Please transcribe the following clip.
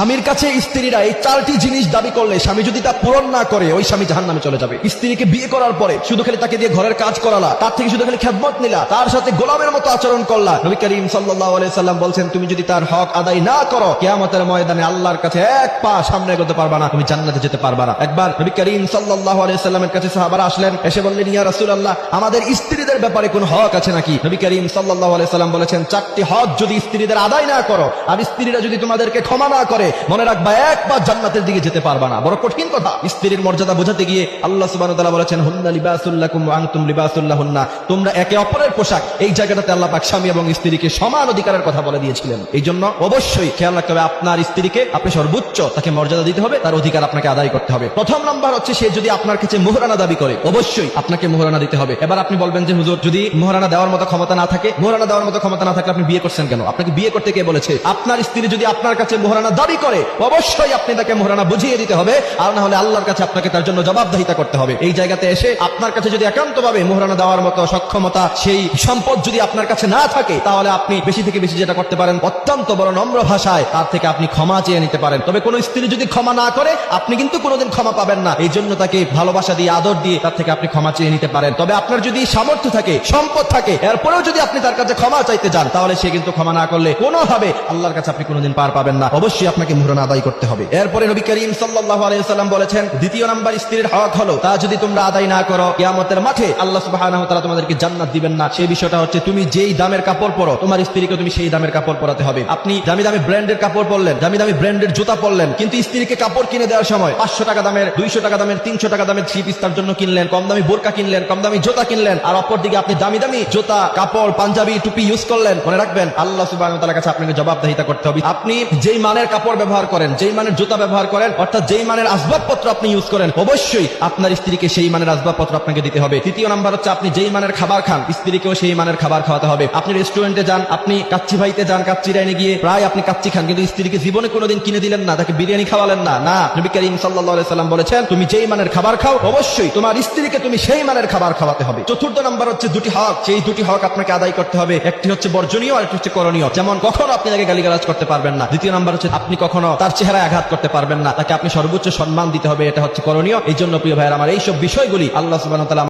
স্বামীর কাছে স্ত্রীরা এই চারটি জিনিস দাবি করলে স্বামী যদি তা পূরণ না করে, ওই স্বামী জাহান নামে চলে যাবে। স্ত্রীকে বিয়ে করার পরে শুধু খালি তাকে দিয়ে ঘরের কাজ করালা, তার থেকে শুধু খালি খেদমত নিলা, তার সাথে গোলামের মতো আচরণ করলা। নবী করিম সাল্লাম বলছেন, তুমি যদি তার হক আদায় না করো, কিয়ামতের ময়দানে আল্লাহর কাছে এক পা সামনে এগোতে পারবা না, তুমি জান্নাতে যেতে পারবা না। একবার নবী করিম আলাইহি সাল্লামের কাছে সাহাবারা আসলেন, এসে বললেন, ইয়া রাসুল আল্লাহ আমাদের স্ত্রীদের ব্যাপারে কোন হক আছে নাকি? নবী করিম সাল্লাল্লাহু আলাইহি সাল্লাম বলেছেন, চারটি হক যদি স্ত্রীদের আদায় না করো, আর স্ত্রীরা যদি তোমাদেরকে ক্ষমা না করে মনে রাখবা, একবার জান্নাতের দিকে যেতে পারবা না। বড় কঠিন কথা। স্ত্রীর মর্যাদা বোঝাতে গিয়ে আল্লাহ ওয়া বলেছেন, হুন্না লিবাসুল্লাকুম ওয়া আনতুম লিবাসুল্লাহুন্না তোমরা একে অপরের পোশাক, এই জায়গাটাতে আল্লাহ পাক স্বামী এবং স্ত্রীকে সমান অধিকারের কথা বলে দিয়েছিলেন। এই জন্য অবশ্যই খেয়াল রাখতে হবে, আপনার স্ত্রীকে আপনি সর্বোচ্চ তাকে মর্যাদা দিতে হবে, তার অধিকার আপনাকে আদায় করতে হবে। প্রথম নাম্বার হচ্ছে, সে যদি আপনার কাছে মোহরানা দাবি করে, অবশ্যই আপনাকে মোহরানা দিতে হবে। এবার আপনি বলবেন যে, হুজুর, যদি মোহরানা দেওয়ার মতো ক্ষমতা না থাকে, মোহরানা দেওয়ার মতো ক্ষমতা না থাকলে আপনি বিয়ে করছেন কেন? আপনাকে বিয়ে করতে কে বলেছে? আপনার স্ত্রী যদি আপনার কাছে মোহরানা দাবি করে অবশ্যই আপনি তাকে মোহরানা বুঝিয়ে দিতে হবে, আর না হলে আল্লাহর কাছে আপনাকে তার জন্য জবাবদাহিতা করতে হবে। এই জায়গাতে এসে আপনার কাছে যদি একান্তভাবে মোহরানা দেওয়ার মতো সক্ষমতা, সেই সম্পদ যদি আপনার কাছে না থাকে, তাহলে আপনি বেশি থেকে বেশি যেটা করতে পারেন অত্যন্ত বড় নম্র ভাষায় তার থেকে আপনি ক্ষমা চেয়ে নিতে পারেন। তবে কোন স্ত্রী যদি ক্ষমা না করে, আপনি কিন্তু কোনোদিন ক্ষমা পাবেন না। এই জন্য তাকে ভালোবাসা দিয়ে, আদর দিয়ে তার থেকে আপনি ক্ষমা চেয়ে নিতে পারেন। তবে আপনার যদি সামর্থ্য থাকে, সম্পদ থাকে, এরপরেও যদি আপনি তার কাছে ক্ষমা চাইতে যান, তাহলে সে কিন্তু ক্ষমা না করলে কোনোভাবে আল্লাহর কাছে আপনি কোনোদিন পার পাবেন না। অবশ্যই আপনাকে মুহরণ আদায় করতে হবে। এরপরে নবী করিম সাল্লাল্লাহু আলাইহি সাল্লাম বলেছেন, দ্বিতীয় নাম্বার স্ত্রীর হক হলো, তা যদি তোমরা আদায় না করো, কিয়ামতের মাঠে আল্লাহ ওয়া তাআলা তোমাদেরকে জান্নাত দিবেন না। সেই বিষয়টা হচ্ছে, তুমি যেই দামের কাপড় পরো, তোমার স্ত্রীকে তুমি সেই দামের কাপড় পরাতে হবে। আপনি দামি দামি ব্র্যান্ডের কাপড় পরলেন, দামি দামি ব্র্যান্ডের জুতা পরলেন, কিন্তু স্ত্রীকে কাপড় কিনে দেওয়ার সময় পাঁচশো টাকা দামের, দুইশো টাকা দামের, তিনশো টাকা দামের থ্রি পিস তার জন্য কিনলেন, কম দামি বোরকা কিনলেন, কম দামি জুতা কিনলেন, আর অপর দিকে আপনি দামি দামি জুতা, কাপড়, পাঞ্জাবি, টুপি ইউজ করলেন, মনে রাখবেন, আল্লাহ সুবাহ কাছে আপনাকে জবাবদাহিতা করতে হবে। আপনি যেই মানের কাপড় ব্যবহার করেন, যেই মানের জুতা ব্যবহার করেন, অর্থাৎ যেই মানের আসবাবপত্র আপনি ইউজ করেন, অবশ্যই আপনার স্ত্রীকে সেই মানের আসবাবপত্র আপনাকে দিতে হবে। তৃতীয় নাম্বার হচ্ছে আপনি যেই মানের খাবার খান, স্ত্রীকেও সেই মানের খাবার খাওয়াতে হবে। আপনি রেস্টুরেন্টে যান, আপনি কাচ্চি ভাইতে যান, কাচ্চি রাইনে গিয়ে প্রায় আপনি কাচ্চি খান, কিন্তু স্ত্রীকে জীবনে কোনোদিন কিনে দিলেন না, তাকে বিরিয়ানি খাওয়ালেন না। না, নবী করিম সাল্লাম বলেছেন, তুমি যেই মানের খাবার খাও, অবশ্যই তোমার স্ত্রীকে তুমি সেই মানের খাবার খাওয়াতে হবে। চতুর্থ নাম্বার হচ্ছে দুটি হক, সেই দুটি হক আপনাকে আদায় করতে হবে। একটি হচ্ছে বর্জনীয় আর একটি হচ্ছে করণীয়। যেমন কখনো আপনি তাকে গালিগালাজ করতে পারবেন না। দ্বিতীয় নাম্বার হচ্ছে আপনি কখনো তার চেহারা আঘাত করতে পারবেন না। তাকে আপনি সর্বোচ্চ সম্মান দিতে হবে, এটা হচ্ছে করণীয়। এই জন্য প্রিয় ভাইয়ের, আমার এইসব বিষয়গুলি আল্লাহ সুবাহ